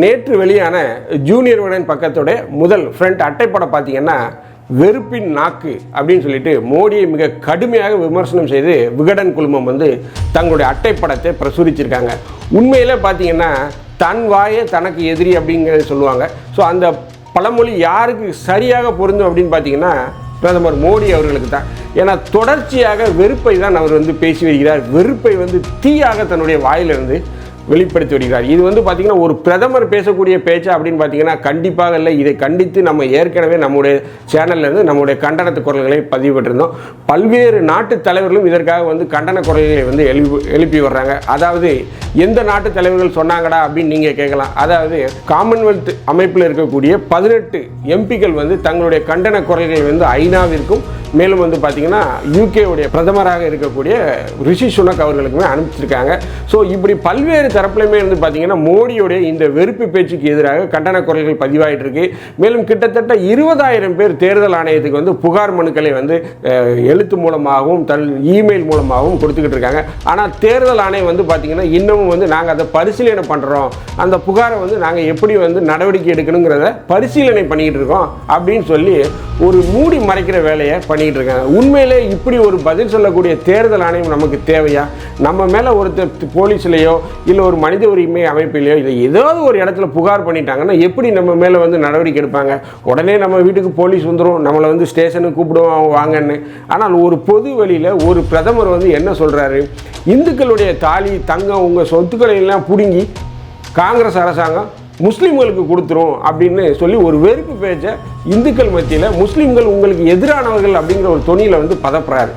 நேற்று வெளியான ஜூனியர் விடன் பக்கத்தோட முதல் ஃப்ரண்ட் அட்டைப்படம் பார்த்தீங்கன்னா வெறுப்பின் நாக்கு அப்படின்னு சொல்லிட்டு மோடியை மிக கடுமையாக விமர்சனம் செய்து விகடன் குழுமம் வந்து தங்களுடைய அட்டைப்படத்தை பிரசுரிச்சிருக்காங்க. உண்மையில் பார்த்தீங்கன்னா தன் வாயே தனக்கு எதிரி அப்படிங்கிறத சொல்லுவாங்க. ஸோ அந்த பழமொழி யாருக்கு சரியாக பொருந்தும் அப்படின்னு பார்த்தீங்கன்னா பிரதமர் மோடி அவர்களுக்கு தான். ஏன்னா தொடர்ச்சியாக வெறுப்பை தான் அவர் வந்து பேசி வருகிறார். வெறுப்பை வந்து தீயாக தன்னுடைய வாயிலிருந்து வெளிப்படுத்தி வருகிறார். இது வந்து பார்த்திங்கன்னா ஒரு பிரதமர் பேசக்கூடிய பேச்சு அப்படின்னு பார்த்தீங்கன்னா கண்டிப்பாக இல்லை. இதை கண்டித்து நம்ம ஏற்கனவே நம்முடைய சேனல்ல இருந்து நம்முடைய கண்டனத்து குரல்களை பதிவிட்டிருந்தோம் பல்வேறு நாட்டு தலைவர்களும் இதற்காக வந்து கண்டன குரல்களை வந்து எழுப்பி எழுப்பி வர்றாங்க. அதாவது எந்த நாட்டு தலைவர்கள் சொன்னாங்கடா அப்படின்னு நீங்கள் கேட்கலாம். அதாவது காமன்வெல்த் அமைப்பில் இருக்கக்கூடிய பதினெட்டு எம்பிக்கள் வந்து தங்களுடைய கண்டன குரல்களை வந்து ஐநாவிற்கும் மேலும் வந்து பார்த்தீங்கன்னா யூகேவுடைய பிரதமராக இருக்கக்கூடிய ரிஷி சுனக் அவர்களுக்குமே அனுப்பிச்சிருக்காங்க. ஸோ இப்படி பல்வேறு தரப்புலையுமே வந்து பார்த்தீங்கன்னா மோடியுடைய இந்த வெறுப்பு பேச்சுக்கு எதிராக கண்டன குரல்கள் பதிவாயிட்டு இருக்கு மேலும் கிட்டத்தட்ட இருபதாயிரம் பேர் தேர்தல் ஆணையத்துக்கு வந்து புகார் மனுக்களை வந்து எழுத்து மூலமாகவும் தன் இமெயில் மூலமாகவும் கொடுத்துக்கிட்டு இருக்காங்க. ஆனால் தேர்தல் ஆணையம் வந்து பார்த்தீங்கன்னா இன்னமும் வந்து நாங்கள் அதை பரிசீலனை பண்ணுறோம் அந்த புகாரை வந்து நாங்கள் எப்படி வந்து நடவடிக்கை எடுக்கணுங்கிறத பரிசீலனை பண்ணிக்கிட்டு இருக்கோம் அப்படின்னு சொல்லி ஒரு மூடி மறைக்கிற வேலையை பண்ணிக்கிட்டு இருக்காங்க உண்மையிலே இப்படி ஒரு பதில் சொல்லக்கூடிய தேர்தல் ஆணையம் நமக்கு தேவையா? நம்ம மேலே ஒருத்தர் போலீஸ்லேயோ இல்லை ஒரு மனித உரிமை அமைப்பிலையோ இல்லை ஏதாவது ஒரு இடத்துல புகார் பண்ணிட்டாங்கன்னா எப்படி நம்ம மேலே வந்து நடவடிக்கை எடுப்பாங்க? உடனே நம்ம வீட்டுக்கு போலீஸ் வந்துடும் நம்மளை வந்து ஸ்டேஷனுக்கு கூப்பிடுவோம் வாங்கன்னு. ஆனால் ஒரு பொது வழியில் ஒரு பிரதமர் வந்து என்ன சொல்கிறாரு இந்துக்களுடைய தாலி தங்கம் உங்கள் சொத்துக்களை எல்லாம் பிடுங்கி காங்கிரஸ் அரசாங்கம் முஸ்லீம்களுக்கு கொடுத்துரும் அப்படின்னு சொல்லி ஒரு வெறுப்பு பேச்சை இந்துக்கள் மத்தியில் முஸ்லீம்கள் உங்களுக்கு எதிரானவர்கள் அப்படிங்கிற ஒரு தொனியில் வந்து பதப்புறாரு.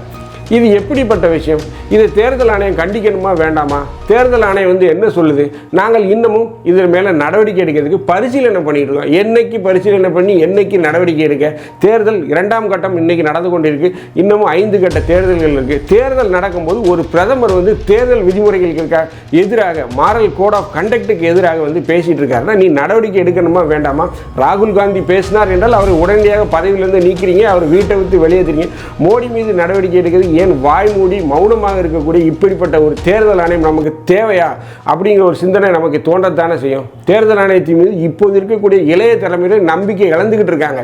இது எப்படிப்பட்ட விஷயம்? இது தேர்தல் ஆணையம் கண்டிக்கணுமா வேண்டாமா? தேர்தல் ஆணையம் வந்து என்ன சொல்லுது? நாங்கள் இன்னமும் இதன் மேலே நடவடிக்கை எடுக்கிறதுக்கு பரிசீலனை பண்ணிட்டு இருக்கோம். என்னைக்கு பரிசீலனை பண்ணி என்னைக்கு நடவடிக்கை எடுக்க? தேர்தல் இரண்டாம் கட்டம் இன்னைக்கு நடந்து கொண்டிருக்கு. இன்னமும் ஐந்து கட்ட தேர்தல்கள் இருக்கு. தேர்தல் நடக்கும்போது ஒரு பிரதமர் வந்து தேர்தல் விதிமுறைகளுக்கு எதிராக மாரல் கோட் ஆஃப் கண்டக்டுக்கு எதிராக வந்து பேசிட்டு இருக்காருன்னா நீ நடவடிக்கை எடுக்கணுமா வேண்டாமா? ராகுல் காந்தி பேசினார் என்றால் அவர் உடனடியாக பதவியிலிருந்து நீக்கிறீங்க அவர் வீட்டை விட்டு வெளியேற்றுறீங்க மோடி மீது நடவடிக்கை எடுக்கிறது ஏன் வாய்மூடி மௌனமாக இருக்கக்கூடிய இப்படிப்பட்ட ஒரு தேர்தல் ஆணையம் நமக்கு தேவையா அப்படிங்கிற ஒரு சிந்தனை நமக்கு தோன்றத்தானே செய்யும்? தேர்தல் ஆணையத்தின் மீது இப்போது இருக்கக்கூடிய இளைய தலைமுறையில் நம்பிக்கை இழந்துக்கிட்டு இருக்காங்க.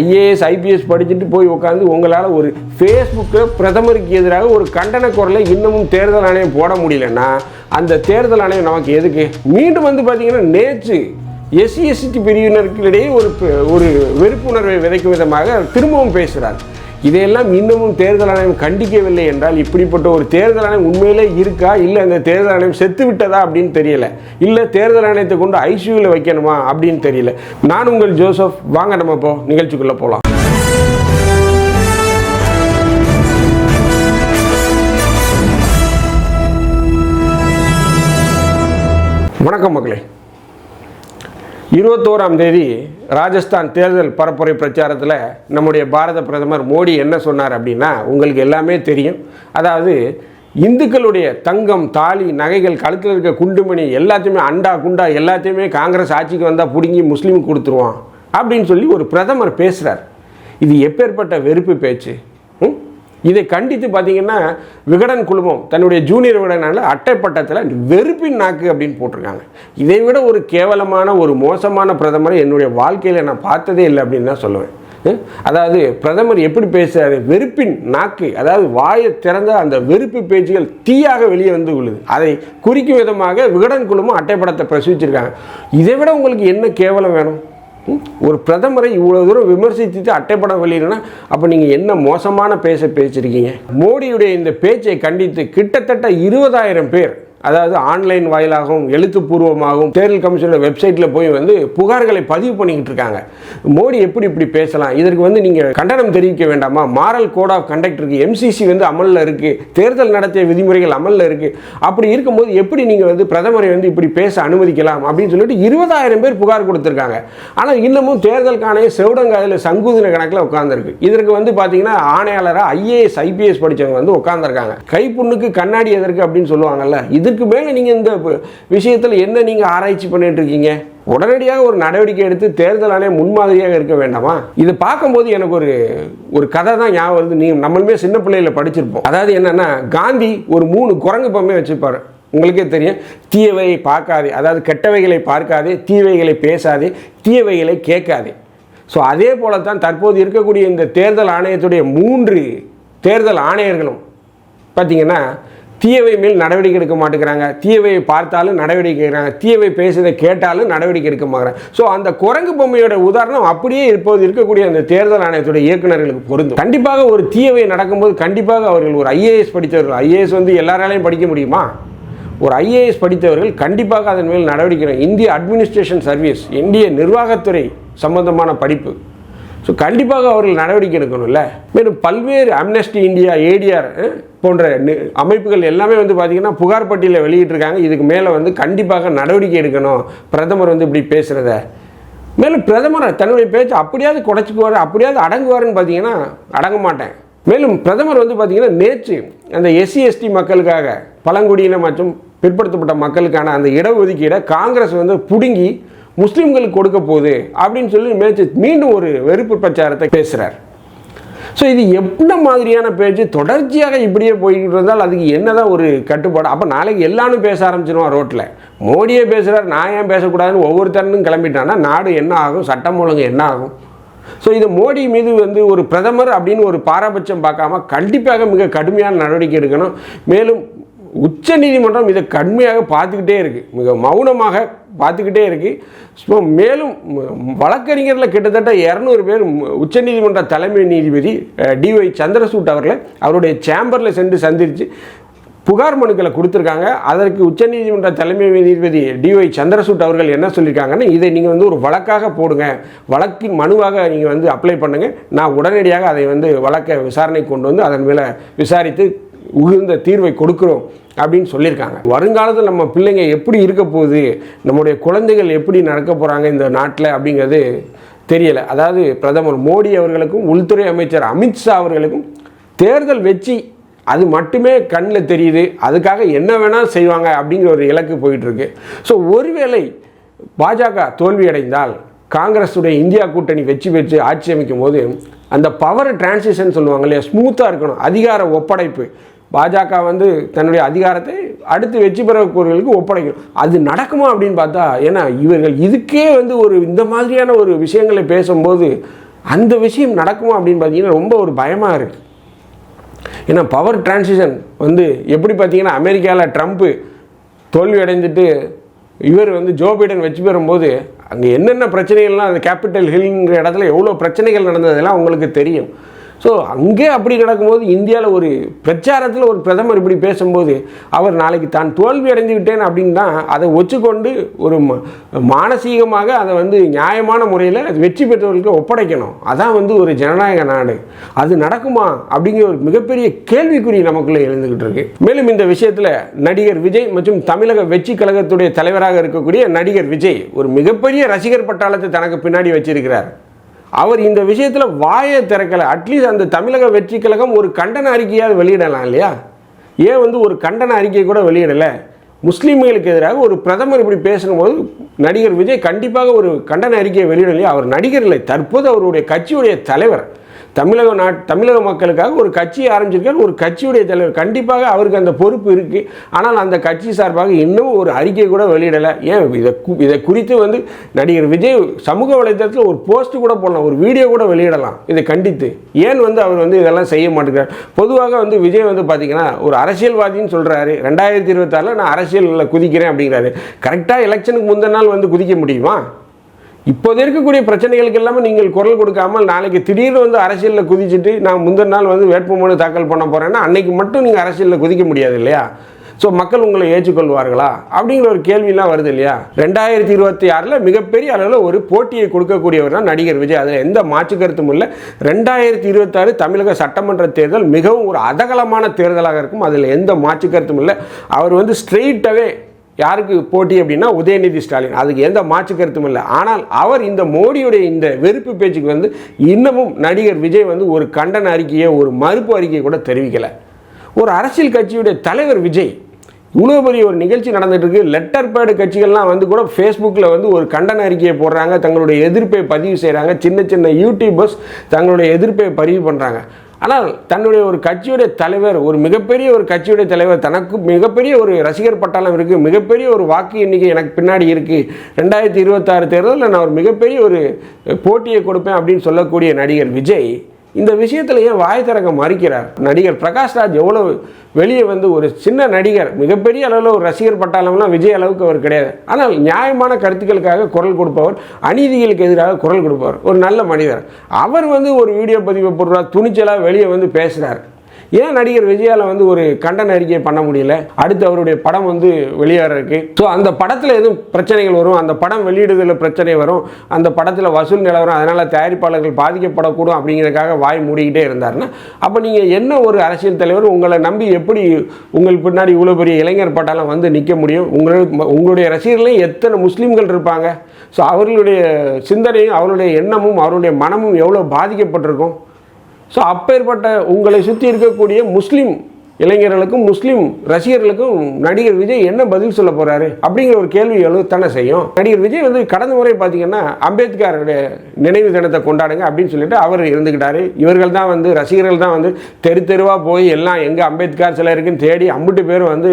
ஐஏஎஸ் ஐபிஎஸ் படிச்சுட்டு போய் உட்காந்து உங்களால் ஒரு ஃபேஸ்புக்கில் பிரதமருக்கு எதிராக ஒரு கண்டன குரலை இன்னமும் தேர்தல் ஆணையம் போட முடியலன்னா அந்த தேர்தல் ஆணையம் நமக்கு எதுக்கு? மீண்டும் வந்து பார்த்தீங்கன்னா நேற்று எஸ்சி எஸ்டி பிரிவினருக்கிடையே ஒரு ஒரு வெறுப்புணர்வை விதைக்கும் விதமாக திரும்பவும் பேசுகிறார் இதையெல்லாம் இன்னமும் தேர்தல் ஆணையம் கண்டிக்கவில்லை என்றால் இப்படிப்பட்ட ஒரு தேர்தல் ஆணையம் உண்மையிலே இருக்கா? இல்லை அந்த தேர்தல் ஆணையம் செத்து விட்டதா அப்படின்னு தெரியல. இல்லை தேர்தல் ஆணையத்தை கொண்டு ஐசியூவில் வைக்கணுமா அப்படின்னு தெரியல. நான் உங்கள் ஜோசப். வாங்க நம்ம இப்போ நிகழ்ச்சிக்குள்ளே போகலாம் வணக்கம் மக்களே. இருபத்தோராம் தேதி ராஜஸ்தான் தேர்தல் பரப்புரை பிரச்சாரத்தில் நம்முடைய பாரத பிரதமர் மோடி என்ன சொன்னார் அப்படின்னா உங்களுக்கு எல்லாமே தெரியும். அதாவது இந்துக்களுடைய தங்கம் தாலி நகைகள் கழுத்தில் இருக்க குண்டுமணி எல்லாத்தையுமே அண்டா குண்டா எல்லாத்தையுமே காங்கிரஸ் ஆட்சிக்கு வந்தால் பிடுங்கி முஸ்லீம் கொடுத்துருவான் அப்படின்னு சொல்லி ஒரு பிரதமர் பேசுகிறார் இது எப்பேற்பட்ட வெறுப்பு பேச்சு? இதை கண்டித்து பார்த்தீங்கன்னா விகடன் குழுமம் தன்னுடைய ஜூனியர் விகடனால அட்டைப்பட்டத்தில் வெறுப்பின் நாக்கு அப்படின்னு போட்டிருக்காங்க. இதை விட ஒரு கேவலமான ஒரு மோசமான பிரதமரை என்னுடைய வாழ்க்கையில் நான் பார்த்ததே இல்லை அப்படின்னு தான் சொல்லுவேன். அதாவது பிரதமர் எப்படி பேசுகிறாரு வெறுப்பின் நாக்கு அதாவது வாயை திறந்த அந்த வெறுப்பு பேச்சுகள் தீயாக வெளியே வந்து உள்ளது அதை குறிக்கும் விதமாக விகடன் குழுமம் அட்டைப்படத்தை பிரசவிச்சிருக்காங்க இதை விட உங்களுக்கு என்ன கேவலம் வேணும்? ஒரு பிரதமரை இவ்வளோ தூரம் விமர்சித்து அட்டைப்படம் வெளியிடனா அப்போ நீங்கள் என்ன மோசமான பேச பேசியிருக்கீங்க மோடியுடைய இந்த பேச்சை கண்டித்து கிட்டத்தட்ட இருபதாயிரம் பேர் அதாவது ஆன்லைன் வாயிலாகவும் எழுத்துப்பூர்வமாகவும் தேர்தல் கமிஷனோட வெப்சைட்டில் போய் வந்து புகார்களை பதிவு பண்ணிக்கிட்டு இருக்காங்க. மோடி எப்படி இப்படி பேசலாம்? இதற்கு வந்து நீங்கள் கண்டனம் தெரிவிக்க வேண்டாமா? மாரல் கோட் ஆஃப் கண்டக்ட் இருக்குது எம்சிசி வந்து அமலில் இருக்குது தேர்தல் நடத்திய விதிமுறைகள் அமலில் இருக்குது அப்படி இருக்கும்போது எப்படி நீங்கள் வந்து பிரதமரை வந்து இப்படி பேச அனுமதிக்கலாம்? அப்படின்னு சொல்லிட்டு இருபதாயிரம் பேர் புகார் கொடுத்துருக்காங்க. ஆனால் இன்னமும் தேர்தல் ஆணையம் செவுடங்காயில் சங்குதின கணக்கில் உட்காந்துருக்கு இதற்கு வந்து பார்த்தீங்கன்னா ஆணையாளராக ஐஏஎஸ் ஐபிஎஸ் படித்தவங்க வந்து உட்காந்துருக்காங்க கைப்புண்ணுக்கு கண்ணாடி எதற்கு அப்படின்னு சொல்லுவாங்கல்ல? இது இதுக்கு மேலே நீங்கள் இந்த விஷயத்தில் என்ன நீங்கள் ஆராய்ச்சி பண்ணிட்டு இருக்கீங்க? உடனடியாக ஒரு நடவடிக்கை எடுத்து தேர்தல் ஆணையம் முன்மாதிரியாக இருக்க வேண்டாமா? இதை பார்க்கும்போது எனக்கு ஒரு ஒரு கதை தான் ஞாபகம் வருது. நீ நம்மளுமே சின்ன பிள்ளையில் படிச்சிருப்போம். அதாவது என்னன்னா காந்தி ஒரு மூணு குரங்கு பொம்மை வச்சுப்பாரு உங்களுக்கே தெரியும். தீயவையை பார்க்காதே அதாவது கெட்டவைகளை பார்க்காதே தீவைகளை பேசாதே தீயவைகளை கேட்காதே. ஸோ அதே போல தான் தற்போது இருக்கக்கூடிய இந்த தேர்தல் ஆணையத்துடைய மூன்று தேர்தல் ஆணையர்களும். பார்த்தீங்கன்னா தீயவை மேல் நடவடிக்கை எடுக்க மாட்டேங்கிறாங்க. தீயவை பார்த்தாலும் நடவடிக்கை எடுக்கிறாங்க. தீயவை பேசுறதை கேட்டாலும் நடவடிக்கை எடுக்க மாட்டேங்கிறாங்க. ஸோ அந்த குரங்கு பொம்மையோட உதாரணம் அப்படியே இப்போது இருக்கக்கூடிய அந்த தேர்தல் ஆணையத்துடைய இயக்குநர்களுக்கு பொருந்தும். கண்டிப்பாக ஒரு தீயவை நடக்கும்போது கண்டிப்பாக அவர்கள் ஒரு ஐஏஎஸ் படித்தவர்கள் ஐஏஎஸ் வந்து எல்லாராலையும் படிக்க முடியுமா? ஒரு ஐஏஎஸ் படித்தவர்கள் கண்டிப்பாக அதன் மேல் நடவடிக்கை இந்திய அட்மினிஸ்ட்ரேஷன் சர்வீஸ் இந்திய நிர்வாகத்துறை சம்பந்தமான படிப்பு. ஸோ கண்டிப்பாக அவர்கள் நடவடிக்கை எடுக்கணும்ல. மேலும் பல்வேறு அம்னஸ்டி இந்தியா ஏடிஆர் போன்ற அமைப்புகள் எல்லாமே வந்து பார்த்திங்கன்னா புகார் பட்டியலை வெளியிட்டிருக்காங்க. இதுக்கு மேலே வந்து கண்டிப்பாக நடவடிக்கை எடுக்கணும். பிரதமர் வந்து இப்படி பேசுகிறத மேலும் பிரதமர் தன்னுடைய பேச்சு அப்படியாவது குறைச்சிக்குவார் அப்படியாவது அடங்குவாருன்னு பார்த்தீங்கன்னா அடங்க மாட்டேன். மேலும் பிரதமர் வந்து பார்த்தீங்கன்னா நேற்று அந்த எஸ்சி எஸ்டி மக்களுக்காக பழங்குடியின மற்றும் பிற்படுத்தப்பட்ட மக்களுக்கான அந்த இடஒதுக்கீடை காங்கிரஸ் வந்து பிடுங்கி முஸ்லீம்களுக்கு கொடுக்க போகுது அப்படின்னு சொல்லி மேய்ச்சி மீண்டும் ஒரு வெறுப்பு பிரச்சாரத்தை பேசுகிறார் ஸோ இது என்ன மாதிரியான பேச்சு? தொடர்ச்சியாக இப்படியே போய்கிட்டு இருந்தால் அதுக்கு என்னதான் ஒரு கட்டுப்பாடு? அப்போ நாளைக்கு எல்லாரும் பேச ஆரம்பிச்சிருவான் ரோட்டில் மோடியே பேசுகிறார் நான் ஏன் பேசக்கூடாதுன்னு ஒவ்வொருத்தரனும் கிளம்பிட்டான்னா நாடு என்ன ஆகும்? சட்டம் ஒழுங்கு என்ன ஆகும்? ஸோ இது மோடி மீது வந்து ஒரு பிரதமர் அப்படின்னு ஒரு பாரபட்சம் பார்க்காம கண்டிப்பாக மிக கடுமையான நடவடிக்கை எடுக்கணும். மேலும் உச்ச நீதிமன்றம் இதை கடுமையாக பார்த்துக்கிட்டே இருக்குது மிக மௌனமாக பார்த்துக்கிட்டே இருக்குது ஸோ மேலும் வழக்கறிஞரில் கிட்டத்தட்ட இரநூறு பேர் உச்ச நீதிமன்ற தலைமை நீதிபதி டிஒய் சந்திரசூட் அவர்களை அவருடைய சேம்பரில் சென்று சந்தித்து புகார் மனுக்களை கொடுத்துருக்காங்க. அதற்கு உச்சநீதிமன்ற தலைமை நீதிபதி டிஒய் சந்திரசூட் அவர்கள் என்ன சொல்லியிருக்காங்கன்னா இதை நீங்கள் வந்து ஒரு வழக்காக போடுங்க. வழக்கின் மனுவாக நீங்கள் வந்து அப்ளை பண்ணுங்கள் நான் உடனடியாக அதை வந்து வழக்கை விசாரணை கொண்டு வந்து அதன் மேலே விசாரித்து உகுந்த தீர்வை கொடுக்குறோம். அப்படின்னு சொல்லியிருக்காங்க. வருங்காலத்தில் நம்ம பிள்ளைங்க எப்படி இருக்க போகுது நம்முடைய குழந்தைகள் எப்படி நடக்க போகிறாங்க இந்த நாட்டில் அப்படிங்கிறது தெரியலை. அதாவது பிரதமர் மோடி அவர்களுக்கும் உள்துறை அமைச்சர் அமித்ஷா அவர்களுக்கும் தேர்தல் வெற்றி அது மட்டுமே கண்ணில் தெரியுது. அதுக்காக என்ன வேணால் செய்வாங்க அப்படிங்கிற ஒரு இலக்கு போயிட்டுருக்கு. ஸோ ஒருவேளை பாஜக தோல்வியடைந்தால் காங்கிரஸுடைய இந்தியா கூட்டணி வெற்றி பெற்று ஆட்சி அமைக்கும் போது அந்த பவர் டிரான்சிஷன் சொல்லுவாங்க இல்லையா ஸ்மூத்தாக இருக்கணும். அதிகார ஒப்படைப்பு. பாஜக வந்து தன்னுடைய அதிகாரத்தை அடுத்து வெற்றி பெறக்கூடியவர்களுக்கு ஒப்படைக்கணும். அது நடக்குமா அப்படின்னு பார்த்தா ஏன்னா இவர்கள் இதுக்கே வந்து ஒரு இந்த மாதிரியான ஒரு விஷயங்களை பேசும்போது அந்த விஷயம் நடக்குமா அப்படின்னு பார்த்தீங்கன்னா ரொம்ப ஒரு பயமாக இருக்குது ஏன்னா பவர் டிரான்சிஷன் வந்து எப்படி பார்த்தீங்கன்னா அமெரிக்காவில் ட்ரம்ப்பு தோல்வி அடைஞ்சிட்டு இவர் வந்து ஜோ பைடன் வெற்றி பெறும்போது அங்கே என்னென்ன பிரச்சனைகள்லாம் அந்த கேபிட்டல் ஹில்ங்கிற இடத்துல எவ்வளோ பிரச்சனைகள் நடந்ததெல்லாம் உங்களுக்கு தெரியும். ஸோ அங்கே அப்படி நடக்கும்போது இந்தியாவில் ஒரு பிரச்சாரத்தில் ஒரு பிரதமர் இப்படி பேசும்போது அவர் நாளைக்கு தான் தோல்வி அடைஞ்சுக்கிட்டேன் அப்படின்னா அப்படின்னு தான் அதை ஒச்சுக்கொண்டு ஒரு ம- மானசீகமாக அதை வந்து நியாயமான முறையில் வெற்றி பெற்றவர்களுக்கு ஒப்படைக்கணும். அதான் வந்து ஒரு ஜனநாயக நாடு. அது நடக்குமா அப்படிங்கிற ஒரு மிகப்பெரிய கேள்விக்குறி நமக்குள்ளே எழுந்துக்கிட்டு இருக்கு. மேலும் இந்த விஷயத்தில் நடிகர் விஜய் மற்றும் தமிழக வெற்றி கழகத்துடைய தலைவராக இருக்கக்கூடிய நடிகர் விஜய் ஒரு மிகப்பெரிய ரசிகர் பட்டாளத்தை தனக்கு பின்னாடி வச்சிருக்கிறார். அவர் இந்த விஷயத்தில் வாயை திறக்கலை. அட்லீஸ்ட் அந்த தமிழக வெற்றி கழகம் ஒரு கண்டன அறிக்கையாவது வெளியிடலாம் இல்லையா? ஏன் வந்து ஒரு கண்டன அறிக்கை கூட வெளியிடலை? முஸ்லீம்களுக்கு எதிராக ஒரு பிரதமர் இப்படி பேசும்போது நடிகர் விஜய் கண்டிப்பாக ஒரு கண்டன அறிக்கையை வெளியிடலையா? அவர் நடிகர் இல்லை. தற்போது அவருடைய கட்சியுடைய தலைவர் தமிழக நாட் தமிழக மக்களுக்காக ஒரு கட்சியை ஆரம்பிச்சிருக்கார் ஒரு கட்சியுடைய தலைவர். கண்டிப்பாக அவருக்கு அந்த பொறுப்பு இருக்குது ஆனால் அந்த கட்சி சார்பாக இன்னும் ஒரு அறிக்கை கூட வெளியிடலை. ஏன் இதை இதை குறித்து வந்து நடிகர் விஜய் சமூக வலைதளத்தில் ஒரு போஸ்ட் கூட போடலாம் ஒரு வீடியோ கூட வெளியிடலாம். இதை கண்டித்து. ஏன் வந்து அவர் வந்து இதெல்லாம் செய்ய மாட்டேங்கிறார்? பொதுவாக வந்து விஜய் வந்து பார்த்தீங்கன்னா ஒரு அரசியல்வாதின்னு சொல்கிறாரு ரெண்டாயிரத்தி இருபத்தாறில் நான் அரசியலில் குதிக்கிறேன் அப்படிங்கிறாரு. கரெக்டாக எலெக்ஷனுக்கு முந்தின நாள் வந்து குதிக்க முடியுமா? இப்போது இருக்கக்கூடிய பிரச்சனைகளுக்கு எல்லாமே நீங்கள் குரல் கொடுக்காமல் நாளைக்கு திடீர்னு வந்து அரசியலில் குதிச்சுட்டு நான் முந்தின நாள் வந்து வேட்புமனு தாக்கல் பண்ண போகிறேன்னா அன்னைக்கு மட்டும் நீங்கள் அரசியலில் குதிக்க முடியாது இல்லையா? ஸோ மக்கள் உங்களை ஏற்றுக்கொள்வார்களா? அப்படிங்கிற ஒரு கேள்விலாம் வருது இல்லையா? ரெண்டாயிரத்தி இருபத்தி ஆறில் மிகப்பெரிய அளவில் ஒரு போட்டியை கொடுக்கக்கூடியவர் தான் நடிகர் விஜய். அதில் எந்த மாற்று கருத்தும் இல்லை. ரெண்டாயிரத்தி இருபத்தாறு தமிழக சட்டமன்ற தேர்தல் மிகவும் ஒரு அதகலமான தேர்தலாக இருக்கும். அதில் எந்த மாற்று கருத்தும் இல்லை. அவர் வந்து ஸ்ட்ரெயிட்டாகவே யாருக்கு போட்டி அப்படின்னா உதயநிதி ஸ்டாலின். அதுக்கு எந்த மாற்று கருத்தும் இல்லை. ஆனால் அவர் இந்த மோடியுடைய இந்த வெறுப்பு பேச்சுக்கு வந்து இன்னமும் நடிகர் விஜய் வந்து ஒரு கண்டன அறிக்கையை ஒரு மறுப்பு அறிக்கையை கூட தெரிவிக்கலை. ஒரு அரசியல் கட்சியுடைய தலைவர் விஜய் இவ்வளோ பெரிய ஒரு நிகழ்ச்சி நடந்துட்டு இருக்கு. லெட்டர் பேடு கட்சிகள்லாம் வந்து கூட ஃபேஸ்புக்கில் வந்து ஒரு கண்டன அறிக்கையை போடுறாங்க. தங்களுடைய எதிர்ப்பை பதிவு செய்கிறாங்க சின்ன சின்ன யூடியூபர்ஸ் தங்களுடைய எதிர்ப்பை பதிவு பண்ணுறாங்க ஆனால் தன்னுடைய ஒரு கட்சியுடைய தலைவர் ஒரு மிகப்பெரிய ஒரு கட்சியுடைய தலைவர் தனக்கு மிகப்பெரிய ஒரு ரசிகர் பட்டாளம் இருக்குது மிகப்பெரிய ஒரு வாக்கு எண்ணிக்கை எனக்கு பின்னாடி இருக்குது ரெண்டாயிரத்தி இருபத்தாறு தேர்தலில் நான் ஒரு மிகப்பெரிய ஒரு போட்டியை கொடுப்பேன் அப்படின்னு சொல்லக்கூடிய நடிகர் விஜய் இந்த விஷயத்தில் ஏன் வாய் திறக்க மறுக்கிறார். நடிகர் பிரகாஷ்ராஜ் எவ்வளவு வெளியே வந்து ஒரு சின்ன நடிகர் மிகப்பெரிய அளவில் ஒரு ரசிகர் பட்டாளம்லாம் விஜய் அளவுக்கு அவர் கிடையாது. ஆனால் நியாயமான கருத்துக்களுக்காக குரல் கொடுப்பவர் அநீதிகளுக்கு எதிராக குரல் கொடுப்பவர் ஒரு நல்ல மனிதர். அவர் வந்து ஒரு வீடியோ பதிவை போடுறார் துணிச்சலாக வெளியே வந்து பேசுகிறார் ஏன் நடிகர் விஜயால வந்து ஒரு கண்டன அறிக்கையை பண்ண முடியல? அடுத்து அவருடைய படம் வந்து வெளியேற இருக்கு ஸோ அந்த படத்தில் எதுவும் பிரச்சனைகள் வரும்? அந்த படம் வெளியிடுதலில் பிரச்சனை வரும்? அந்த படத்தில் வசூல் நிலவரம் அதனால் தயாரிப்பாளர்கள் பாதிக்கப்படக்கூடும் அப்படிங்கிறதுக்காக வாய் மூடிக்கிட்டே இருந்தாருன்னா அப்போ நீங்கள் என்ன ஒரு அரசியல் தலைவர் உங்களை நம்பி எப்படி உங்கள் பின்னாடி இவ்வளோ பெரிய இளைஞர் பட்டாலும் வந்து நிற்க முடியும்? உங்களுக்கு உங்களுடைய ரசிகர்களையும் எத்தனை முஸ்லீம்கள் இருப்பாங்க? ஸோ அவர்களுடைய சிந்தனையும் அவருடைய எண்ணமும் அவருடைய மனமும் எவ்வளோ பாதிக்கப்பட்டிருக்கும்? ஸோ அப்பேற்பட்ட உங்களை சுற்றி இருக்கக்கூடிய முஸ்லீம் இளைஞர்களுக்கும் முஸ்லீம் ரசிகர்களுக்கும் நடிகர் விஜய் என்ன பதில் சொல்ல போறாரு அப்படிங்கிற ஒரு கேள்வி எழுத்தானே செய்யும் நடிகர் விஜய் வந்து கடந்த முறை பார்த்தீங்கன்னா அம்பேத்கருடைய நினைவு தினத்தை கொண்டாடுங்க அப்படின்னு சொல்லிட்டு அவர் இருந்துக்கிட்டாரு இவர்கள் தான் வந்து ரசிகர்கள் தான் வந்து தெரு தெருவாக போய் எல்லாம் எங்கே அம்பேத்கர் சிலை இருக்குன்னு தேடி அம்பிட்டு பேரும் வந்து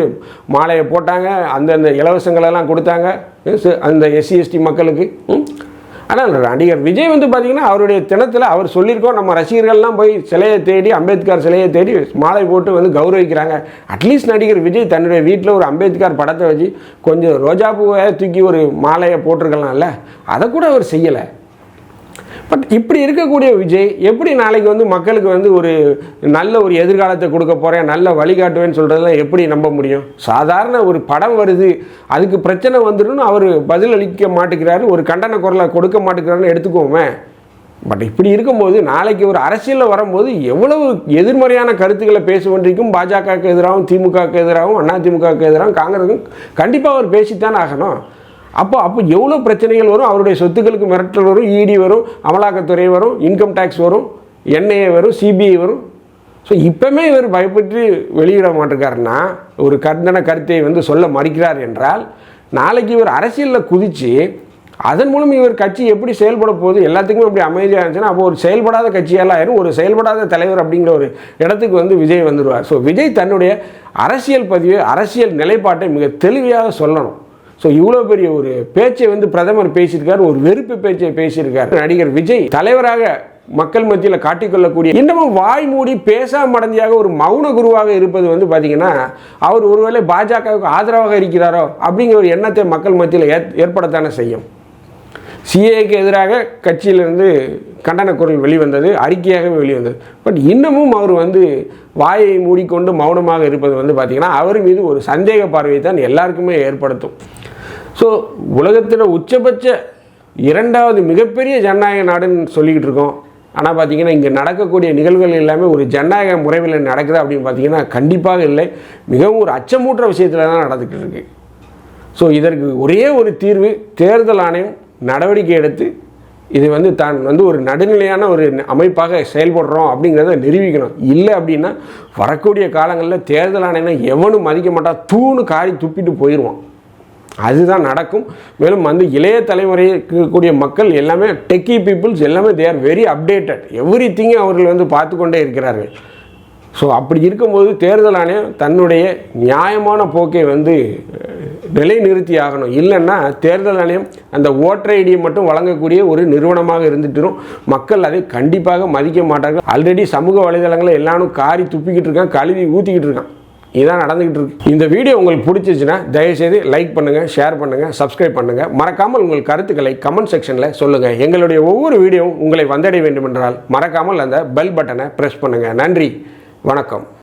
மாலையை போட்டாங்க அந்தந்த இலவசங்களெல்லாம் கொடுத்தாங்க அந்த எஸ்சி எஸ்டி மக்களுக்கு ம்? ஆனால் நடிகர் விஜய் வந்து பார்த்தீங்கன்னா அவருடைய தினத்தில் அவர் சொல்லியிருக்கோம் நம்ம ரசிகர்கள்லாம் போய் சிலையை தேடி அம்பேத்கர் சிலையை தேடி மாலை போட்டு வந்து கௌரவிக்கிறாங்க. அட்லீஸ்ட் நடிகர் விஜய் தன்னுடைய வீட்டில் ஒரு அம்பேத்கர் படத்தை வச்சு கொஞ்சம் ரோஜா பூவை தூக்கி ஒரு மாலையை போட்டிருக்கலாம்ல. அதை கூட அவர் செய்யலை. பட் இப்படி இருக்கக்கூடிய விஜய் எப்படி நாளைக்கு வந்து மக்களுக்கு வந்து ஒரு நல்ல ஒரு எதிர்காலத்தை கொடுக்க போகிறேன் நல்ல வழிகாட்டுவேன்னு சொல்கிறதெல்லாம் எப்படி நம்ப முடியும்? சாதாரண ஒரு படம் வருது அதுக்கு பிரச்சனை வந்துடும் அவர் பதில் அளிக்க மாட்டேங்கிறாரு ஒரு கண்டன குரலை கொடுக்க மாட்டேங்கிறாருன்னு எடுத்துக்கோமே. பட் இப்படி இருக்கும்போது நாளைக்கு ஒரு அரசியலில் வரும்போது எவ்வளவு எதிர்மறையான கருத்துக்களை பேசுவன்றைக்கும் பாஜகவுக்கு எதிராகவும் திமுகவுக்கு எதிராகவும் அதிமுகவுக்கு எதிராகவும் காங்கிரஸும் கண்டிப்பாக அவர் பேசித்தான் ஆகணும். அப்போ அப்போ எவ்வளோ பிரச்சனைகள் வரும்? அவருடைய சொத்துக்களுக்கு மிரட்டல் வரும் இடி வரும் அமலாக்கத்துறை வரும் இன்கம் டேக்ஸ் வரும் என்ஐஏ வரும் சிபிஐ வரும். ஸோ இப்போமே இவர் பயப்பட்டு வெளியிட மாட்டிருக்காருன்னா ஒரு கண்டன கருத்தை வந்து சொல்ல மறுக்கிறார் என்றால் நாளைக்கு இவர் அரசியலில் குதித்து அதன் மூலம் இவர் கட்சி எப்படி செயல்பட போகுது எல்லாத்துக்குமே அப்படி அமைதியாக இருந்துச்சுன்னா அப்போ ஒரு செயல்படாத கட்சியெல்லாம் ஆயிரும் ஒரு செயல்படாத தலைவர் அப்படிங்கிற ஒரு இடத்துக்கு வந்து விஜய் வந்துடுவார் ஸோ விஜய் தன்னுடைய அரசியல் பதிவு அரசியல் நிலைப்பாட்டை மிக தெளிவாக சொல்லணும். ஸோ இவ்வளோ பெரிய ஒரு பேச்சை வந்து பிரதமர் பேசியிருக்காரு ஒரு வெறுப்பு பேச்சை பேசியிருக்கார் நடிகர் விஜய். தலைவராக மக்கள் மத்தியில் காட்டிக்கொள்ளக்கூடிய இன்னமும் வாய் மூடி பேசாம மடந்தியாக ஒரு மௌன குருவாக இருப்பது வந்து பார்த்தீங்கன்னா அவர் ஒருவேளை பாஜகவுக்கு ஆதரவாக இருக்கிறாரோ அப்படிங்கிற ஒரு எண்ணத்தை மக்கள் மத்தியில் ஏற் ஏற்படத்தானே செய்யும். சிஏக்கு எதிராக கட்சியிலிருந்து கண்டன குரல் வெளிவந்தது அறிக்கையாகவே வெளிவந்தது. பட் இன்னமும் அவர் வந்து வாயை மூடிக்கொண்டு மௌனமாக இருப்பது வந்து பார்த்திங்கன்னா அவர் மீது ஒரு சந்தேக பார்வையை தான் எல்லாருக்குமே ஏற்படுத்தும். ஸோ உலகத்தில் உச்சபட்ச இரண்டாவது மிகப்பெரிய ஜனநாயக நாடுன்னு சொல்லிக்கிட்டு இருக்கோம். ஆனால் பார்த்தீங்கன்னா இங்கே நடக்கக்கூடிய நிகழ்வுகள் எல்லாமே ஒரு ஜனநாயக முறைவில் நடக்குது அப்படின்னு பார்த்தீங்கன்னா கண்டிப்பாக இல்லை. மிகவும் ஒரு அச்சமூற்ற விஷயத்தில் தான் நடந்துக்கிட்டு இருக்கு. ஸோ இதற்கு ஒரே ஒரு தீர்வு தேர்தல் ஆணையம் நடவடிக்கை எடுத்து இது வந்து தான் வந்து ஒரு நடுநிலையான ஒரு அமைப்பாக செயல்படுறோம் அப்படிங்கிறத நிரூபிக்கணும். இல்லை அப்படின்னா வரக்கூடிய காலங்களில் தேர்தல் ஆணையம் எவனும் மதிக்க மாட்டான் தூணு காரி துப்பிட்டு போயிடுவான் அதுதான் நடக்கும். மேலும் வந்து இளைய தலைமுறையில் இருக்கக்கூடிய மக்கள் எல்லாமே டெக்கி பீப்புள்ஸ் எல்லாமே they are very updated every திங்கும் அவர்கள் வந்து பார்த்து கொண்டே இருக்கிறார்கள். ஸோ அப்படி இருக்கும்போது தேர்தல் ஆணையம் தன்னுடைய நியாயமான போக்கை வந்து நிலைநிறுத்தி ஆகணும். இல்லைன்னா தேர்தல் ஆணையம் அந்த ஓட்டர் ஐடியை மட்டும் வழங்கக்கூடிய ஒரு நிறுவனமாக இருந்துட்டுரும். மக்கள் அதை கண்டிப்பாக மதிக்க மாட்டார்கள். ஆல்ரெடி சமூக வலைதளங்களை எல்லாரும் காரி துப்பிக்கிட்டு இருக்கான் கழுவி ஊற்றிக்கிட்டு இருக்கான் இதான் நடந்துக்கிட்டு இருக்கு. இந்த வீடியோ உங்களுக்கு பிடிச்சிச்சுன்னா தயவுசெய்து லைக் பண்ணுங்கள் ஷேர் பண்ணுங்கள் சப்ஸ்கிரைப் பண்ணுங்கள் மறக்காமல் உங்கள் கருத்துக்களை கமெண்ட் செக்ஷனில் சொல்லுங்கள் எங்களுடைய ஒவ்வொரு வீடியோவும் உங்களை வந்தடைய வேண்டுமென்றால் மறக்காமல் அந்த பெல் பட்டனை ப்ரெஸ் பண்ணுங்கள் நன்றி. வணக்கம்.